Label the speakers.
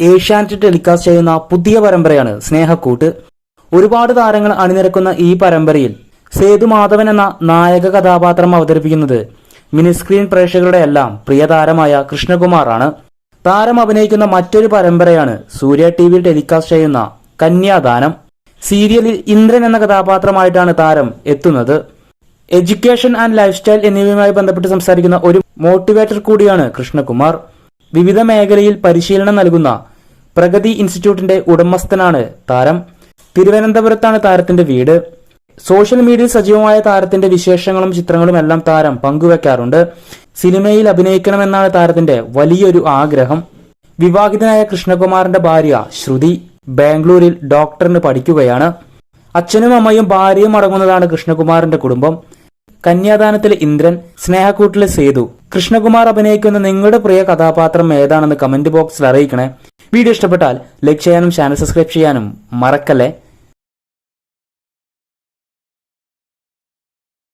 Speaker 1: Asianet telecast ചെയ്യുന്ന പുതിയ പരമ്പരയാണ് സ്നേഹക്കൂട്ട്. ഒരുപാട് താരങ്ങൾ അണിനിരക്കുന്ന ഈ പരമ്പരയിൽ സേതു മാധവൻ എന്ന നായക കഥാപാത്രം അവതരിപ്പിക്കുന്നത് മിനിസ്ക്രീൻ പ്രേക്ഷകരുടെ എല്ലാം പ്രിയ താരമായ കൃഷ്ണകുമാറാണ്. താരം അഭിനയിക്കുന്ന മറ്റൊരു പരമ്പരയാണ് സൂര്യ ടി വിയിൽ ടെലികാസ്റ്റ് ചെയ്യുന്ന കന്യാദാനം. സീരിയലിൽ ഇന്ദ്രൻ എന്ന കഥാപാത്രമായിട്ടാണ് താരം എത്തുന്നത്. എഡ്യൂക്കേഷൻ ആൻഡ് ലൈഫ് സ്റ്റൈൽ എന്നിവയുമായി ബന്ധപ്പെട്ട് സംസാരിക്കുന്ന ഒരു മോട്ടിവേറ്റർ കൂടിയാണ് കൃഷ്ണകുമാർ. വിവിധ മേഖലയിൽ പരിശീലനം നൽകുന്ന പ്രഗതി ഇൻസ്റ്റിറ്റ്യൂട്ടിന്റെ ഉടമസ്ഥനാണ് താരം. തിരുവനന്തപുരത്താണ് താരത്തിന്റെ വീട്. സോഷ്യൽ മീഡിയയിൽ സജീവമായ താരത്തിന്റെ വിശേഷങ്ങളും ചിത്രങ്ങളും എല്ലാം താരം പങ്കുവെക്കാറുണ്ട്. സിനിമയിൽ അഭിനയിക്കണമെന്നാണ് താരത്തിന്റെ വലിയൊരു ആഗ്രഹം. വിവാഹിതനായ കൃഷ്ണകുമാറിന്റെ ഭാര്യ ശ്രുതി ബാംഗ്ലൂരിൽ ഡോക്ടറിന് പഠിക്കുകയാണ്. അച്ഛനും അമ്മയും ഭാര്യയും അടങ്ങുന്നതാണ് കൃഷ്ണകുമാറിന്റെ കുടുംബം. കന്യാദാനത്തിലെ ഇന്ദ്രൻ സ്നേഹക്കൂട്ടിലെ സേതു. കൃഷ്ണകുമാർ അഭിനയിക്കുന്ന നിങ്ങളുടെ പ്രിയ കഥാപാത്രം ഏതാണെന്ന് കമന്റ് ബോക്സിൽ അറിയിക്കണേ. വീഡിയോ ഇഷ്ടപ്പെട്ടാൽ ലൈക്ക് ചെയ്യാനും ചാനൽ സബ്സ്ക്രൈബ് ചെയ്യാനും മറക്കല്ലേ?